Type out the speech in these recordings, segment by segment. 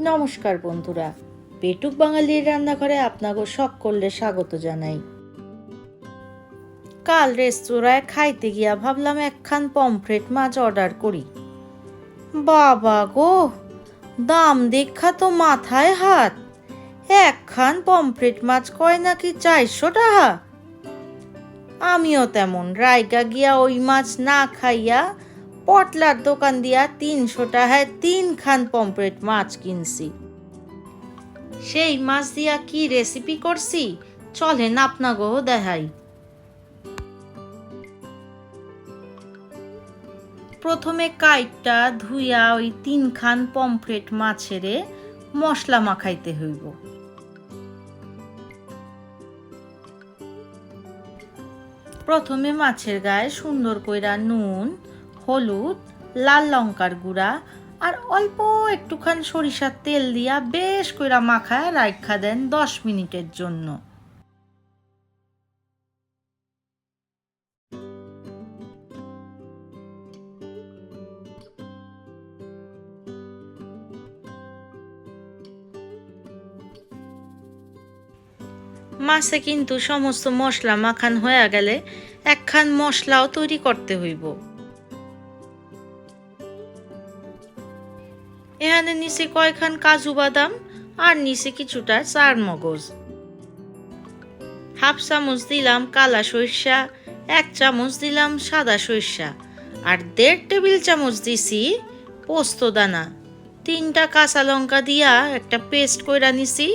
নমস্কার বন্ধুরা। পেটুক বাঙালির রান্নাঘরে আপনাকে সকলকে স্বাগত জানাই। কাল রেস্তোরাঁয় খাইতে গিয়া ভাবলাম একখান পমফ্রেট মাছ অর্ডার করি। বাবা গো, দাম দেখা তো মাথায় হাত। একখান পমফ্রেট মাছ কয় নাকি চারশো টাকা? আমিও তেমন রায়গা গিয়া ওই মাছ না খাইয়া পটলার দোকান দিয়া তিনশো টাকায় তিন খান পমফ্রেট মাছ কিনছি। সেই মাছ দিয়া কি রেসিপি করছি? চলেন আপনা আপনাগো দেখাই। প্রথমে কাইটটা ধুইয়া ওই তিন খান পমফ্রেট মাছেরে মশলা মাখাইতে হইব। প্রথমে মাছের গায়ে সুন্দর কইরা নুন হলুদ, লাল লঙ্কার গুঁড়া আর অল্প একটুখান সরিষার তেল দিয়া বেশ কইরা মাখায় রাখা দেন দশ মিনিটের জন্য। মাছে কিন্তু সমস্ত মশলা মাখান হয়ে গেলে একখান মশলাও তৈরি করতে হইব। এখানে নিচে কয়খান কাজু বাদাম আর নিচে কিছুটা চার মগজ। হাফ চামচ দিলাম কালা সরিষা, এক চামচ দিলাম সাদা সরিষা আর দেড় টেবিল চামচ দিছি পোস্ত দানা। তিনটা কাঁচা লঙ্কা দিয়া একটা পেস্ট কইরা নিছি।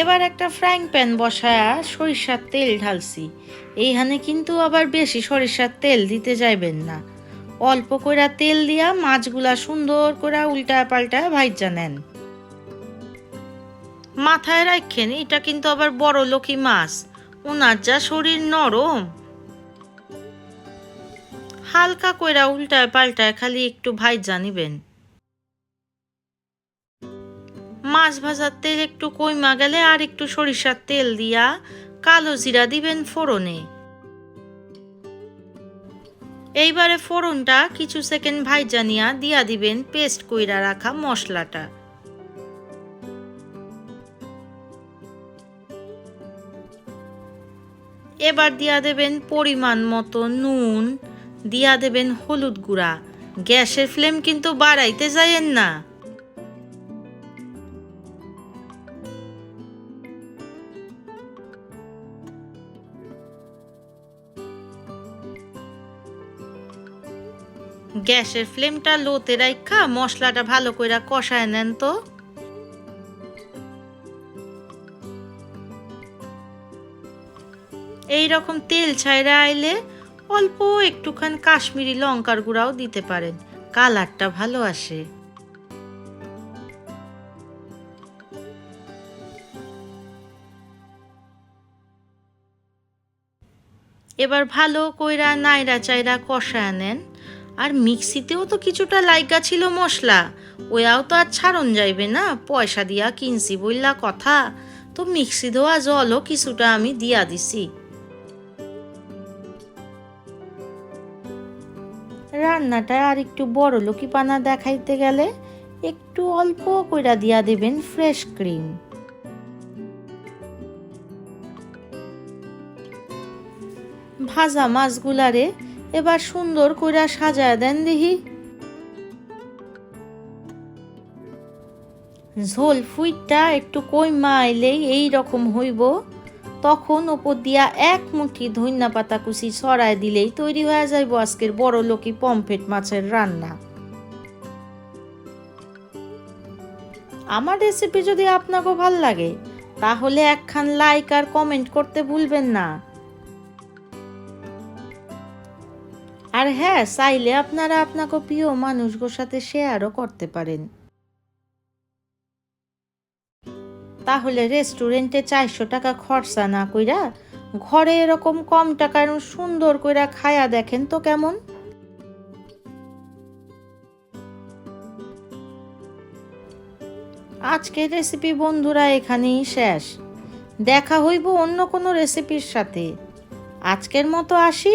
এবার একটা ফ্রাইং প্যান বসায়া সরিষার তেল ঢালছি। এইখানে কিন্তু আবার বেশি সরিষার তেল দিতে যাইবেন না। অল্প কইরা তেল দিয়া মাছগুলা সুন্দর করে উল্টা পাল্টা ভাইজা নেন। মাথায় রাখেন এটা কিন্তু আবার বড় লোকই মাছ। ওনার যা শরীর নরম। হালকা কইরা উল্টায় পাল্টায় খালি একটু ভাইজা নিবেন। মাছ ভাজার তেল একটু কইমা গেলে আর একটু সরিষার তেল দিয়া কালো জিরা দিবেন ফোড়নে। এইবারে ফোড়নটা কিছু সেকেন্ড ভাইজা নিয়া দিয়া দিবেন পেস্ট কইরা রাখা মশলাটা। এবার দিয়া দেবেন পরিমাণ মতো নুন, দিয়া দেবেন হলুদ গুঁড়া। গ্যাসের ফ্লেম কিন্তু বাড়াইতে যায়েন না। গ্যাসের ফ্লেমটা লোতে রাখা মশলাটা ভালো করে কষায় নেন তো। এই রকম তেল ছাইরা আইলে অল্প একটুখান কাশ্মীরি লঙ্কার গুঁড়াও দিতে পারেন, কালারটা ভালো আসে। এবার ভালো কইরা নাইরা চাইরা কষায় নেন। আর মিক্সিতেও তো কিছুটা লাইগা ছিল মশলা। ওয়াও তো আর ছাড়ন যাইবে না, পয়সা দিয়া কিনছি বললা কথা। তো মিক্সি দেওয়া জলও কিছুটা আমি দিয়া দিছি। রান্নাটা আর একটু বড় লোকি পানা দেখাইতে গেলে একটু অল্প কইরা দিয়া দেবেন ফ্রেশ ক্রিম। ভাজা মাছগুলারে এবার সুন্দর কইরা সাজায় দেন দিহি। ঝোল ফুইটটা একটু কইমা আইলেই এই রকম হইব। তখন ওপর দিয়া এক মুঠি ধইনা পাতা কুচি ছড়ায় দিলেই তৈরি হয়ে যাইব আজকের বড় লোকি পমফ্রেট মাছের রান্না। আমার রেসিপি যদি আপনাকে ভালো লাগে, তাহলে একখান লাইক আর কমেন্ট করতে ভুলবেন না। আর হ্যাঁ চাইলে আপনারা আপনাকে প্রিয় মানুষগুলোর সাথে শেয়ারও করতে পারেন। তাহলে রেস্টুরেন্টে চারশো টাকা খরচা না কইরা ঘরে এরকম কম টাকার সুন্দর কইরা খায়া দেখেন তো কেমন? আজকের রেসিপি বন্ধুরা এখানেই শেষ। দেখা হইব অন্য কোনো রেসিপির সাথে। আজকের মতো আসি।